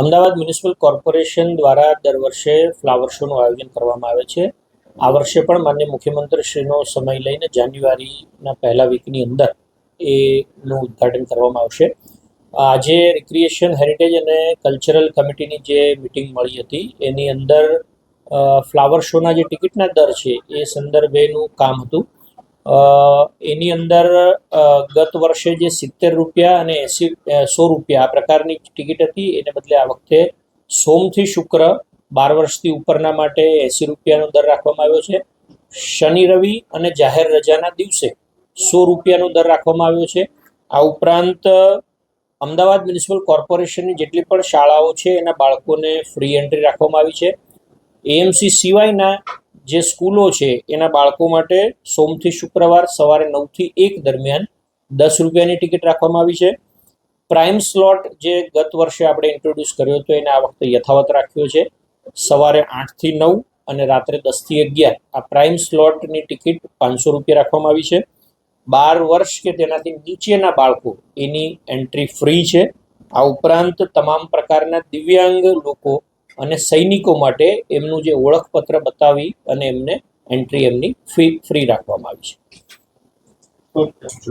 Ahmedabad municipal corporation દ્વારા દર વર્ષે ફ્લાવર શોનું આયોજન કરવામાં આવે છે. આ વર્ષે પણ માન્ય મુખ્યમંત્રીશ્રીનો સમય લઈને જાન્યુઆરીના પહેલા વીકની અંદર એનું ઉદ્ઘાટન કરવામાં આવશે. આજે રિક્રિએશન હેરિટેજ અને કલ્ચરલ કમિટીની જે મિટિંગ મળી હતી, એની અંદર ફ્લાવર શોના જે ટિકિટના દર છે, એ સંદર્ભેનું કામ હતું. એની અંદર ગત વર્ષે જે સિત્તેર રૂપિયા અને એંસી સો રૂપિયા આ પ્રકારની ટિકિટ હતી. એને બદલે આ વખતે સોમથી શુક્ર બાર વર્ષથી ઉપરના માટે એંસી રૂપિયાનો દર રાખવામાં આવ્યો છે. શનિ, રવિ અને જાહેર રજાના દિવસે સો રૂપિયાનો દર રાખવામાં આવ્યો છે. આ ઉપરાંત, અમદાવાદ મ્યુનિસિપલ કોર્પોરેશનની જેટલી પણ શાળાઓ છે, એના બાળકોને ફ્રી એન્ટ્રી રાખવામાં આવી છે. એએમસી સિવાયના જે સ્કૂલો છે, એના બાળકો માટે સોમથી શુક્રવાર સવારે નવથી એક દરમિયાન દસ રૂપિયાની ટિકિટ રાખવામાં આવી છે. પ્રાઇમ સ્લોટ જે ગત વર્ષે આપણે ઇન્ટ્રોડ્યુસ કર્યો હતો, એને આ વખતે યથાવત રાખ્યો છે. સવારે આઠથી નવ અને રાત્રે દસથી અગિયાર. આ પ્રાઇમ સ્લોટની ટિકિટ પાંચસો રૂપિયા રાખવામાં આવી છે. બાર વર્ષ કે તેનાથી નીચેના બાળકો, એની એન્ટ્રી ફ્રી છે. આ ઉપરાંત તમામ પ્રકારના દિવ્યાંગ લોકો અને સૈનિકો માટે એમનું જે ઓળખપત્ર બતાવી અને એમને એન્ટ્રી એમની ફ્રી ફ્રી રાખવામાં આવી છે.